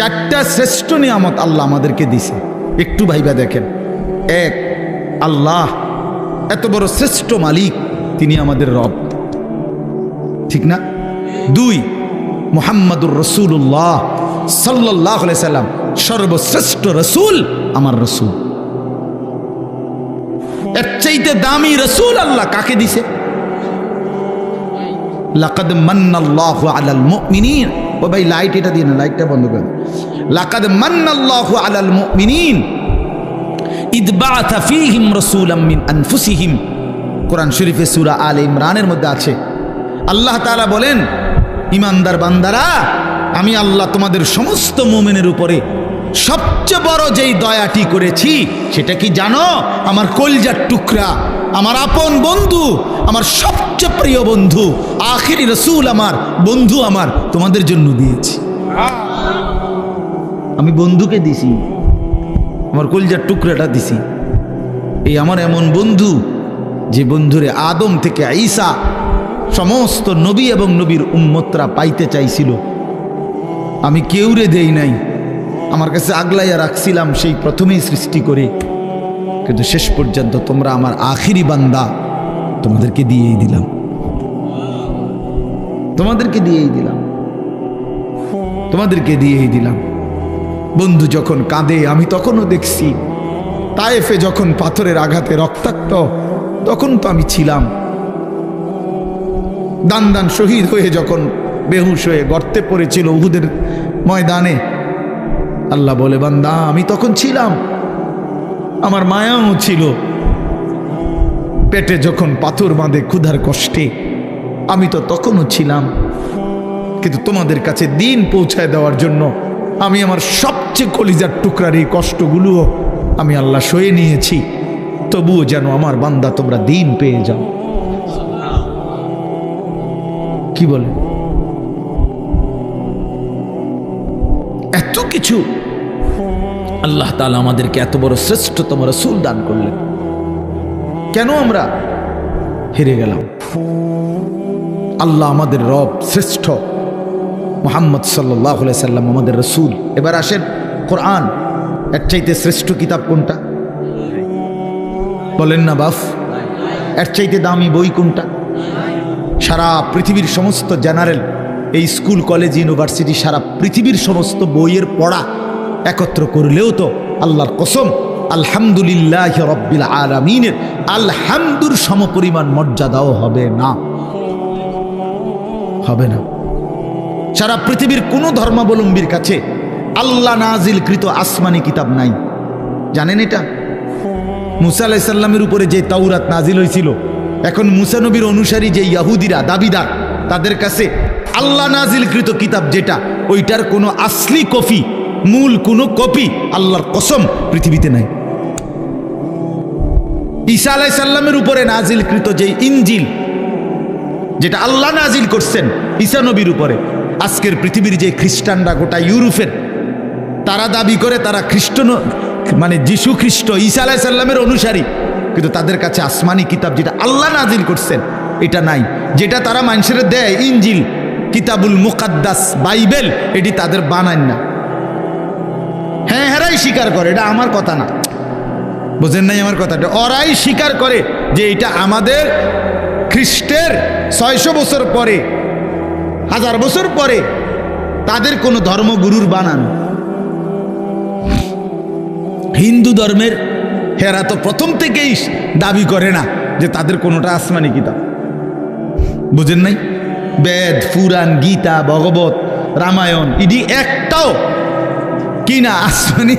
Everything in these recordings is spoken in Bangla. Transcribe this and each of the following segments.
চারটা শ্রেষ্ঠ নিয়ামত আল্লাহ আমাদেরকে দিছে। একটু ভাইবা দেখেন। এক, আল্লাহ, এত বড় শ্রেষ্ঠ মালিক তিনি আমাদের রব। ঠিক না? দুই, মোহাম্মদুর রসুল্লাহ সাল্লাহ সাল্লাম, সর্বশ্রেষ্ঠ রসুল আমার রসুল। এর চাইতে দামি রসুল আল্লাহ কাকে দিছে? লাকাদ মান্নাল্লাহু আলাল মুমিনিন। ও ভাই লাইট এটা দিন লাইটটা বন্ধ করে লাকাদ মান্নাল্লাহু আলাল মুমিনিন। ইদ বাআথা ফীহিম রাসূলাম মিন আনফুসিহিম। কোরআন শরীফে সূরা আলে ইমরানের মধ্যে আছে। আল্লাহ তাআলা বলেন, ইমানদার বান্দারা, আমি আল্লাহ তোমাদের সমস্ত মুমিনের উপরে সবচেয়ে বড় যেই দয়াটি করেছি, সেটা কি জানো? আমার কলজার টুকরা, আমার আপন বন্ধু, আমার সবচেয়ে প্রিয় বন্ধু, আখিরি রসুল আমার, বন্ধু আমার, তোমাদের জন্য দিয়েছি। আমি বন্ধুকে দিছি, আমার কলজার টুকরাটা দিছি। এই আমার এমন বন্ধু, যে বন্ধুরে আদম থেকে ঈসা, সমস্ত নবী এবং নবীর উম্মতরা পাইতে চাইছিল। আমি কেউরে দেই নাই, আমার কাছে আগলাইয়া রাখছিলাম সেই প্রথমেই সৃষ্টি করে। কিন্তু শেষ পর্যন্ত তোমরা আমার আখিরি বান্দা তোমাদেরকে দিয়েই দিলাম। তোমাদেরকে দিয়েই দিলাম। তোমাদেরকে দিয়েই দিলাম। বন্ধু যখন কাঁদে, আমি তখনও দেখছি, তায়েফে যখন পাথরের আঘাতে রক্তাক্ত, তখন তো আমি ছিলাম। দান দান শহীদ হয়ে যখন বেহুশ হয়ে গর্তে পড়েছিল উহুদের ময়দানে, আল্লাহ বলে, বান্দা, আমি তখন ছিলাম। আমার মায়াও ছিল। পেটে যখন পাথর বাঁধে ক্ষুধার কষ্টে আমি তো তখনও ছিলাম। কিন্তু তোমাদের কাছে দিন পৌঁছায় দেওয়ার জন্য আমি আমার সবচেয়ে কলিজার টুকরার এই কষ্টগুলোও আমি আল্লাহ সয়ে নিয়েছি। তবুও যেন আমার বান্দা তোমরা দিন পেয়ে যাও। কি বলে? এত কিছু আল্লাহ তালা আমাদেরকে এত বড় শ্রেষ্ঠতম রসুল দান করলেন। কেন আমরা হেরে গেলাম? আল্লাহ আমাদের রব শ্রেষ্ঠ। মোহাম্মদ সাল্লাহ সাল্লাম আমাদের রসুল। এবার আসেন কোরআন। এর চাইতে শ্রেষ্ঠ কিতাব কোনটা? বলেন না বাফ। এর চাইতে দামি বই কোনটা? সারা পৃথিবীর সমস্ত জেনারেল, এই স্কুল, কলেজ, ইউনিভার্সিটি, সারা পৃথিবীর সমস্ত বইয়ের পড়া একত্র করলেও তো আল্লাহর কসম, আলহামদুলিল্লাহ রব্বিল আলমিনের, আলহামদুর সমপরিমাণ মর্যাদাও হবে না। হবে না। সারা পৃথিবীর কোনো ধর্মাবলম্বীর কাছে আল্লাহ নাজিলকৃত আসমানি কিতাব নাই। জানেন এটা? মুসা আলাইসাল্লামের উপরে যে তাওরাত নাজিল হয়েছিল, এখন মুসা নবীর অনুসারী যে ইয়াহুদিরা, দাবিদার, তাদের কাছে আল্লাহ নাজিলকৃত কিতাব যেটা, ওইটার কোনো আসলি কপি, মূল কোনো কপি আল্লাহর কসম পৃথিবীতে নাই। ঈসা আলাই সাল্লামের উপরে নাজিলকৃত যে ইঞ্জিল যেটা আল্লাহ নাজিল করছেন ঈসা নবীর উপরে। আজকের পৃথিবীর যে খ্রিস্টানরা গোটা ইউরোপের, তারা দাবি করে তারা খ্রিস্ট মানে যিশু খ্রিস্ট, ঈসা আলাই সাল্লামের অনুসারী। কিন্তু তাদের কাছে আসমানি কিতাব যেটা আল্লাহ নাজিল করছেন, এটা নাই। যেটা তারা মানুষের দেয় ইঞ্জিল কিতাবুল মুকাদ্দাস, বাইবেল, এটি তাদের বানান না। হ্যাঁ হেরাই স্বীকার করে, এটা আমার কথা না। বুঝেন নাই আমার কথাটা? ওরাই স্বীকার করে যে এটা আমাদের খ্রিস্টের ছয়শো বছর পরে, হাজার বছর পরে তাদের কোনো ধর্মগুরুর বানান। হিন্দু ধর্মের হেরা তো প্রথম থেকেই দাবি করে না যে তাদের কোনোটা আসমানি কিতাব। বুঝেন নাই? বেদ, পুরাণ, গীতা, ভগবত, রামায়ণ, ইডি একটাও কি না আসমানি?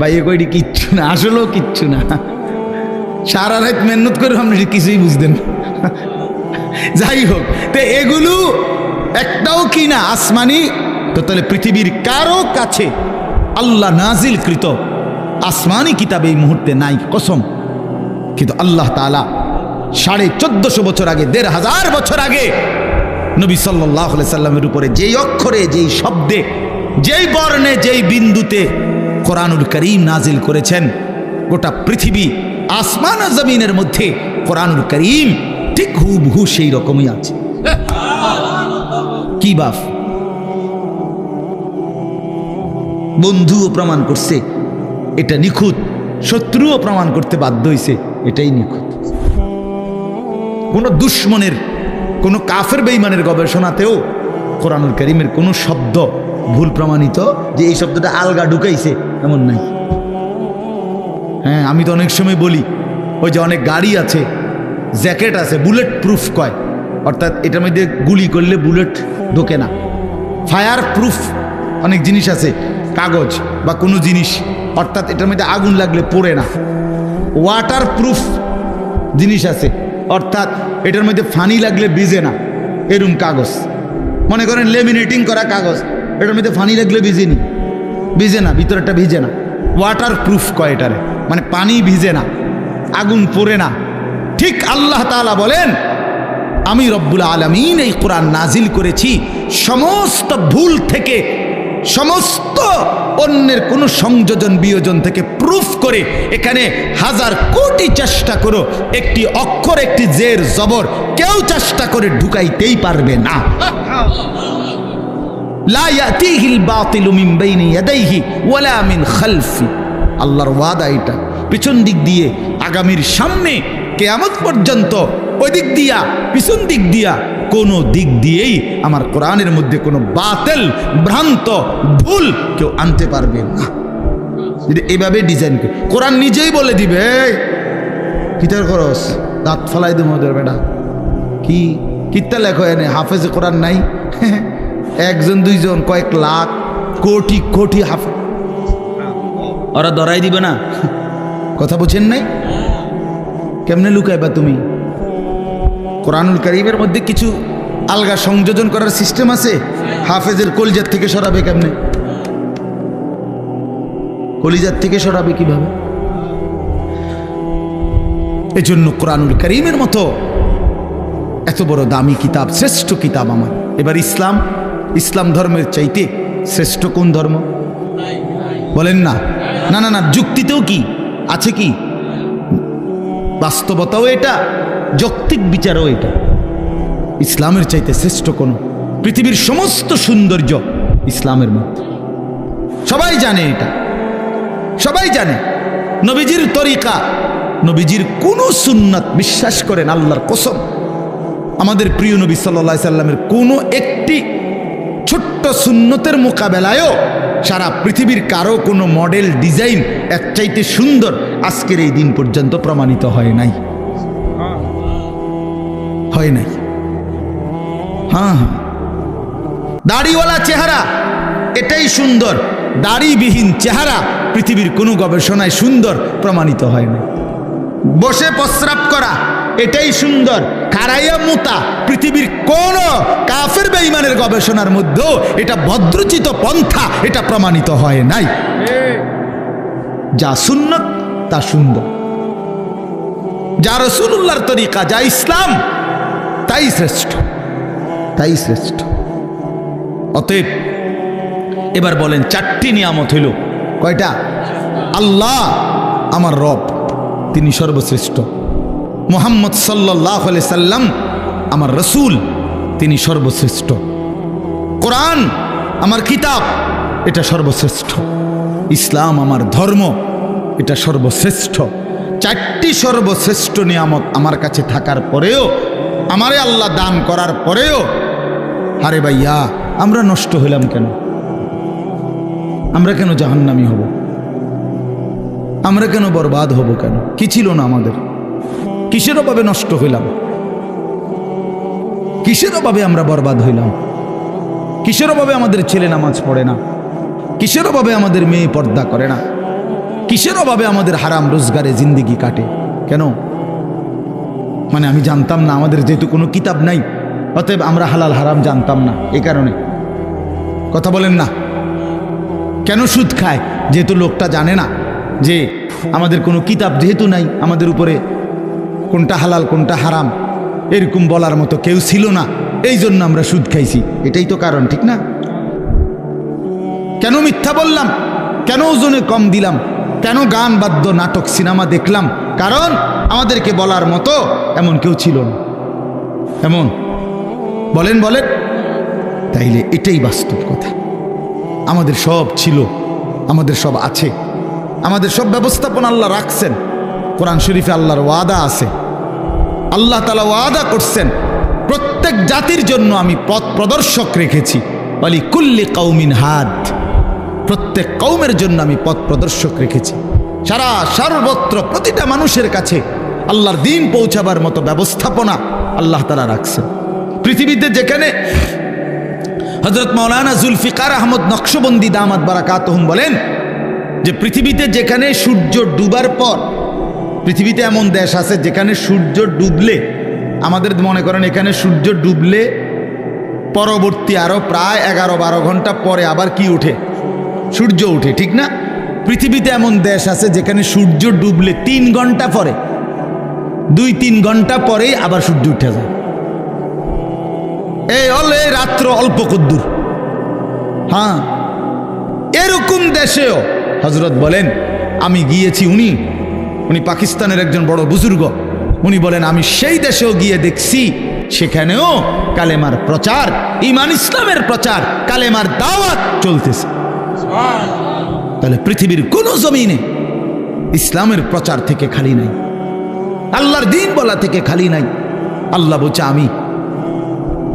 ভাই কইটি কিচ্ছু না, আসলেও কিচ্ছু না। সারা রাত মেহনত করে আপনি কিছুই বুঝতেন যাই হোক, তো এগুলো একটাও কি না, আসমানি? তো তাহলে পৃথিবীর কারও কাছে আল্লাহ নাজিলকৃত আসমানি কিতাব এই মুহূর্তে নাই, কসম। কিন্তু আল্লাহ তাআলা সাড়ে চোদ্দশো বছর আগে, দেড় হাজার বছর আগে নবী সাল্লাহ সাল্লামের উপরে যেই অক্ষরে, যেই শব্দে, যেই বর্ণে, যেই বিন্দুতে কোরআনুল করিম নাজিল করেছেন, গোটা পৃথিবী আসমান জমিনের মধ্যে কোরআনুল করিম ঠিক হুবহু সেই রকমই আছে। কি বাফ? বন্ধুও প্রমাণ করছে, এটা নিখুঁত। শত্রুও প্রমাণ করতে বাধ্য হয়েছে এটাই নিখুঁত। কোনো দুশ্মনের, কোনো কাফের বেইমানের গবেষণাতেও কোরআনুল করিমের কোনো শব্দ ভুল প্রমাণিত যে এই শব্দটা আলগা ঢুকাইছে, এমন নাই। হ্যাঁ আমি তো অনেক সময় বলি, ওই যে অনেক গাড়ি আছে, জ্যাকেট আছে বুলেট প্রুফ কয়, অর্থাৎ এটার মধ্যে গুলি করলে বুলেট ঢোকে না। ফায়ার প্রুফ অনেক জিনিস আছে, কাগজ বা কোনো জিনিস, অর্থাৎ এটার মধ্যে আগুন লাগলে পড়ে না। ওয়াটার প্রুফ জিনিস আছে, অর্থাৎ এটার মধ্যে ফানি লাগলে ভিজে না, এরম কাগজ। মনে করেন লেমিনেটিং করা কাগজ, এটার মধ্যে ফানি লাগলে ভিজেনি, ভিজে না ভিতরটা ভিজে না। ওয়াটার প্রুফ কয় এটারে মানে পানি ভিজে না, আগুন পড়ে না। ঠিক আল্লাহ তাআলা বলেন, আমি রব্বুল আলমিন এই কোরআন নাজিল করেছি, সমস্ত ভুল থেকে, সমস্ত অন্যের কোনো সংযোজন বিয়োজন থেকে প্রুফ করে এখানে হাজার কোটি চেষ্টা করো, একটি অক্ষর, একটি জের, জবর, কেউ চেষ্টা করে ঢুকাইতেই পারবে না। আল্লাহর ওয়াদা এটা। পিছন দিক দিয়ে আগামীর সামনে কেয়ামত পর্যন্ত ওই দিক দিয়া পিছন দিক দিয়া কোনো দিক দিয়েই আমার কোরআনের মধ্যে কোনো বাতেল ভ্রান্ত ভুল কেউ আনতে পারবে না। যদি এভাবে ডিজাইন করে কোরআন নিজেই বলে দিবে "এই, কিতার খরচ? দাঁত ফালাই দেবো বেটা। কি? কিত্তা লেখো এনে হাফেজে কোরআন নাই? একজন দুইজন কয়েক লাখ কোটি কোটি হাফে। ওরা ধরাই দিবে না। কথা বুঝেন নাই? কেমনে লুকাইবা তুমি? কোরআনুল করিমের মধ্যে কিছু আলগা সংযোজন করার সিস্টেম আছে? হাফেজের কলিজার থেকে সরাবে কেমনে? কলিজার থেকে সরাবে কীভাবে? এজন্য কোরআনুল করিমের মতো এত বড় দামি কিতাব শ্রেষ্ঠ কিতাব আমার। এবার ইসলাম ইসলাম ধর্মের চাইতে শ্রেষ্ঠ কোন ধর্ম? বলেন না। না না না, যুক্তিতেও কি? আছে কি? বাস্তবতাও এটা, যৌক্তিক বিচারও এটা। ইসলামের চাইতে শ্রেষ্ঠ কোন? পৃথিবীর সমস্ত সৌন্দর্য ইসলামের মধ্যে। সবাই জানে এটা। সবাই জানে। নবীজির তরিকা, নবীজির কোনো সুন্নাত বিশ্বাস করেন আল্লাহর কসম। আমাদের প্রিয় নবী সাল্লা সাল্লামের কোনো একটি সুন্নতের মোকাবেলায়ও সারা পৃথিবীর কারও কোনো মডেল ডিজাইন এক চাইতে সুন্দর আজকের এই দিন পর্যন্ত প্রমাণিত হয় নাই। হয় নাই। হ্যাঁ হ্যাঁ। দাড়িওয়ালা চেহারা, এটাই সুন্দর। দাড়িবিহীন চেহারা পৃথিবীর কোনো গবেষণায় সুন্দর প্রমাণিত হয় না বসে প্রস্রাব করা এটাই সুন্দর। কারাইয়া মুতা, পৃথিবীর কোন কাফের বেঈমানের গবেষণার মধ্যেও এটা ভদ্রচিত পন্থা, এটা প্রমাণিত হয় নাই। যা সুন্নত, তা সুন্দর। যা রসুল্লাহর তরিকা, যা ইসলাম, তাই শ্রেষ্ঠ। তাই শ্রেষ্ঠ। অতএব, এবার বলেন, চারটি নিয়ামত হইল। কয়টা? আল্লাহ, আমার রব, তিনি সর্বশ্রেষ্ঠ। মোহাম্মদ সাল্লাহ সাল্লাম, আমার রসুল, তিনি সর্বশ্রেষ্ঠ। কোরআন, আমার কিতাব, এটা সর্বশ্রেষ্ঠ। ইসলাম আমার ধর্ম, এটা সর্বশ্রেষ্ঠ। চারটি সর্বশ্রেষ্ঠ নিয়ামত আমার কাছে থাকার পরেও, আমারে আল্লাহ দান করার পরেও আরে ভাইয়া, আমরা নষ্ট হইলাম কেন? আমরা কেন জাহান্নামি হব? আমরা কেন বরবাদ হব কেন? কি ছিল না আমাদের? কিসের অভাবে নষ্ট হইলাম? কিসের অভাবে আমরা বরবাদ হইলাম? কিসের অভাবে আমাদের ছেলে নামাজ পড়ে না? কিসের অভাবে আমাদের মেয়ে পর্দা করে না? কিসের অভাবে আমাদের হারাম রোজগারে জিন্দিগি কাটে? কেন? মানে আমি জানতাম না, আমাদের যেহেতু কোনো কিতাব নাই, অতএব আমরা হালাল হারাম জানতাম না, এ কারণে। কথা বলেন না। কেন সুদ খায়? যেহেতু লোকটা জানে না যে আমাদের কোনো কিতাব যেহেতু নাই, আমাদের উপরে কোনটা হালাল, কোনটা হারাম, এরকম বলার মতো কেউ ছিল না। এই জন্য আমরা সুদ খাইছি। এটাই তো কারণ, ঠিক না? কেন মিথ্যা বললাম? কেন ওজনে কম দিলাম? কেন গান, বাদ্য, নাটক, সিনেমা দেখলাম? কারণ আমাদেরকে বলার মতো এমন কেউ ছিল না। এমন? বলেন বলেন। তাইলে এটাই বাস্তব কথা। আমাদের সব ছিল, আমাদের সব আছে। আমাদের সব ব্যবস্থাপনা আল্লাহ রাখছেন। কোরআন শরীফে আল্লাহর ওয়াদা আছে। আল্লাহ তালা ওয়াদা করছেন, প্রত্যেক জাতির জন্য আমি পথ প্রদর্শক রেখেছি। বলি কুল্লি কৌমিন হাত প্রত্যেক কৌমের জন্য আমি পথ প্রদর্শক রেখেছি। সারা সর্বত্র প্রতিটা মানুষের কাছে আল্লাহর দিন পৌঁছাবার মতো ব্যবস্থাপনা আল্লাহ তালা রাখছেন। পৃথিবীতে যেখানে হজরত মৌলানা জুলফিকার আহমদ নকশবন্দি দামাত বারাকাতহম বলেন যে, পৃথিবীতে যেখানে সূর্য ডুবার পর পৃথিবীতে এমন দেশ আছে যেখানে সূর্য ডুবলে, আমাদের মনে করেন এখানে সূর্য ডুবলে পরবর্তী আরও প্রায় এগারো বারো ঘণ্টা পরে আবার কি উঠে? সূর্য উঠে, ঠিক না? পৃথিবীতে এমন দেশ আছে যেখানে সূর্য ডুবলে তিন ঘণ্টা পরে, দুই তিন ঘণ্টা পরেই আবার সূর্য উঠে যায়। এই অল রাত্র অল্প কদ্দুর। হ্যাঁ এরকম দেশেও হজরত বলেন, আমি গিয়েছি উনি উনি পাকিস্তানের একজন বড় বুজুর্গ। উনি বলেন, আমি সেই দেশেও গিয়ে দেখছি, সেখানেও কালেমার প্রচার ইমান ইসলামের প্রচার, কালেমার দাওয়াত চলতেছে। তাহলে পৃথিবীর কোনো জমিনে ইসলামের প্রচার থেকে খালি নাই, আল্লাহর দিন বলা থেকে খালি নাই। আল্লাহ বলছে, আমি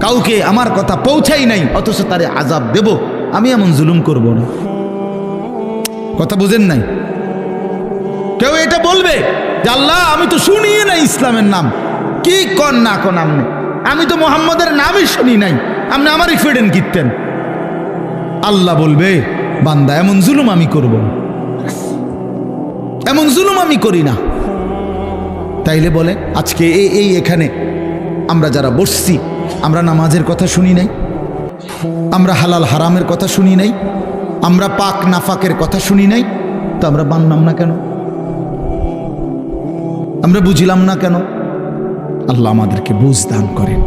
কাউকে আমার কথা পৌঁছাই নাই, অথচ তারে আজাব দেব, আমি এমন জুলুম করব না। কথা বুঝেন নাই? কেউ এটা বলবে যে আল্লাহ, আমি তো শুনিয়ে নাই ইসলামের নাম। কি কন না কন আপনি? আমি তো মোহাম্মদের নামই শুনি নাই। আপনি আমারই ফেডেন কিনতেন আল্লাহ বলবে, বান্দা, এমন জুলুম আমি করব এমন জুলুম আমি করি না। তাইলে বলে, আজকে এই এই এখানে আমরা যারা বসছি, আমরা নামাজের কথা শুনি নাই। আমরা হালাল হারামের কথা শুনি নাই। আমরা পাক নাফাকের কথা শুনি নাই। তো আমরা মানলাম না কেন? আমরা বুঝিলাম না কেন? আল্লাহ আমাদেরকে বুঝ দান করেন।